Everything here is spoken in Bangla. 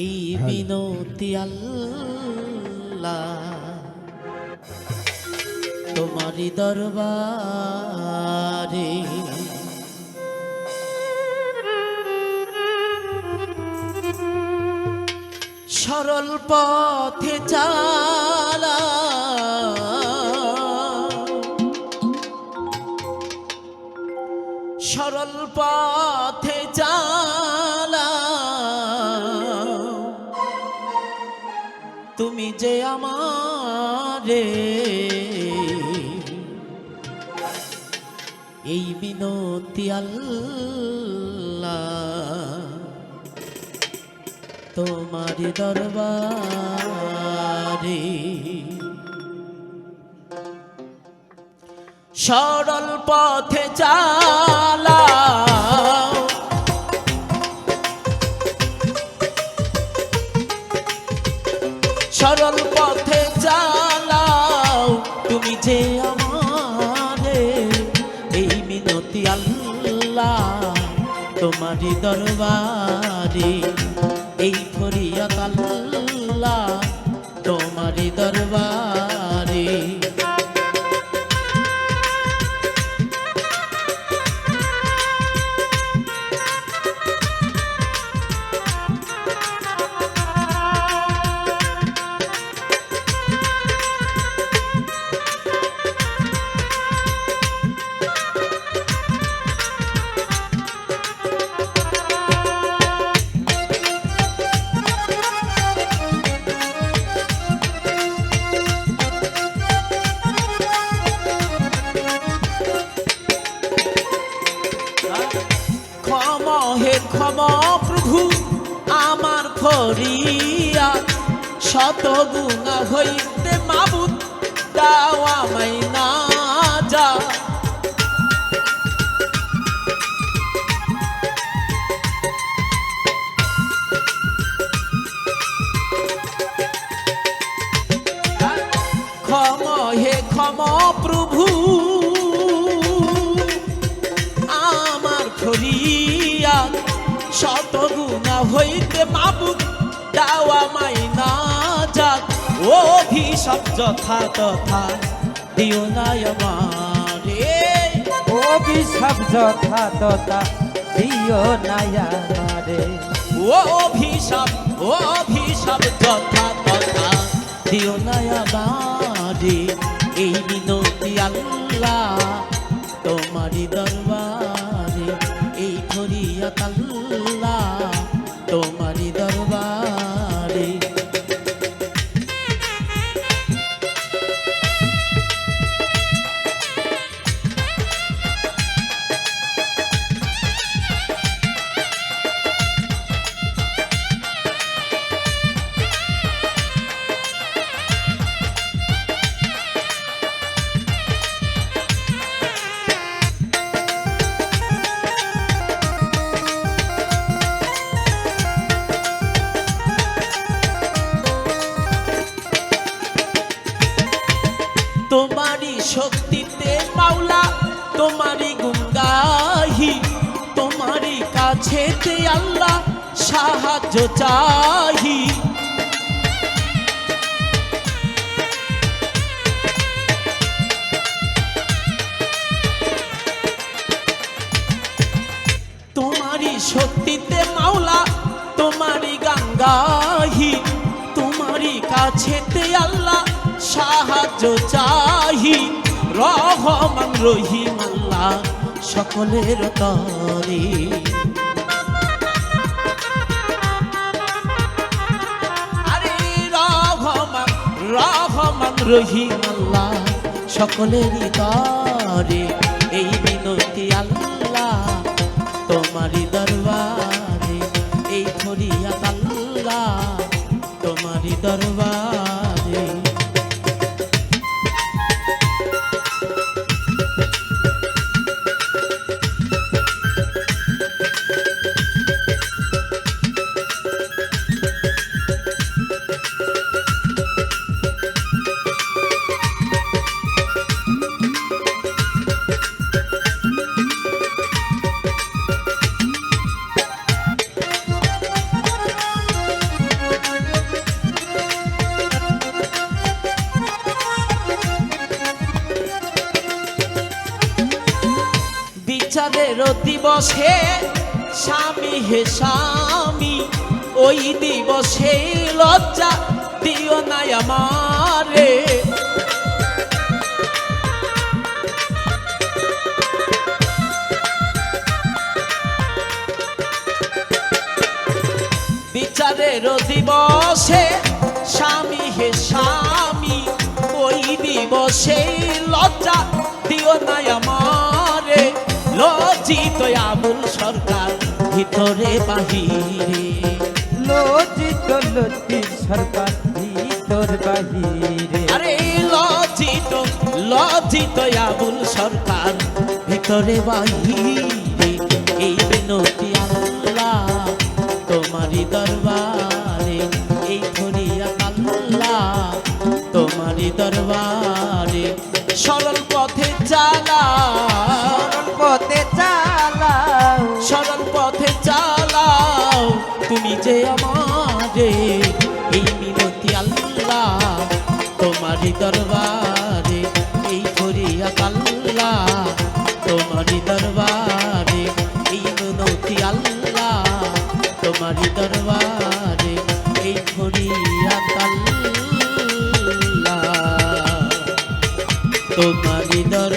এই বিনতি আল্লাহ তোমারি দরবারে। সরল পথে চালা সরল পথে চালা। তুমি যে আমারে এই বিনতি তোমার দরবারে। সরল পথে চালা তোমারই দরবারে এই ফরিয়া আল্লাহ তোমারি দরবারে। ফরিয়া শত গুণা হইতে মাবুদ দাও আমায় না যা। ক্ষম হে ক্ষম প্রভু। শত গুণা হইতে মাবুদ দাওয়া মাইনা ও ভিষব যথা তথা দিও না আমারে। অভিশাপ যথা তথা দিও ও ভিষব ও ভিষব যথা তথা দিও না আমারে। শক্তিতে মাওলা, তোমারই গুঙ্গাহি তোমারই কাছেতে আল্লাহ সাহায্য চাহি। তোমারই শক্তিতে মাওলা, তোমারই গঙ্গাহি, তোমারই কাছেতে আল্লাহ সাহায্য চাহি রহমান রহিম আল্লাহ সকলের তরে। আরে রহমান রহমান রহিম আল্লাহ সকলের তরে। দিবসে স্বামী হে স্বামী, ওই দিবসে লজ্জা দিও না আমারে। বিচারের দিবসে স্বামী হে স্বামী, ওই দিবসে লজ্জা দিও না আমারে লজ্জিত আবুল সরকার ভিতরে বাহিরে। লজ্জিত লজ্জিত সরকার ভিতর বাহিরে। আরে লজ্জিত লজ্জিত আবুল সরকার ভিতরে বাহিরে। এই বিনতি আল্লাহ তোমারই দরবারে এই ধরিয়া আল্লাহ তোমারই দরবারে। আমারে এই মিনতি আল্লাহ, তোমারই দরবারে এই ধরিয়া কাল্লা তোমারই দরবারে এই মিনতি আল্লাহ, তোমারই দরবারে এই ধরিয়া কাল্লা তোমারই দরবার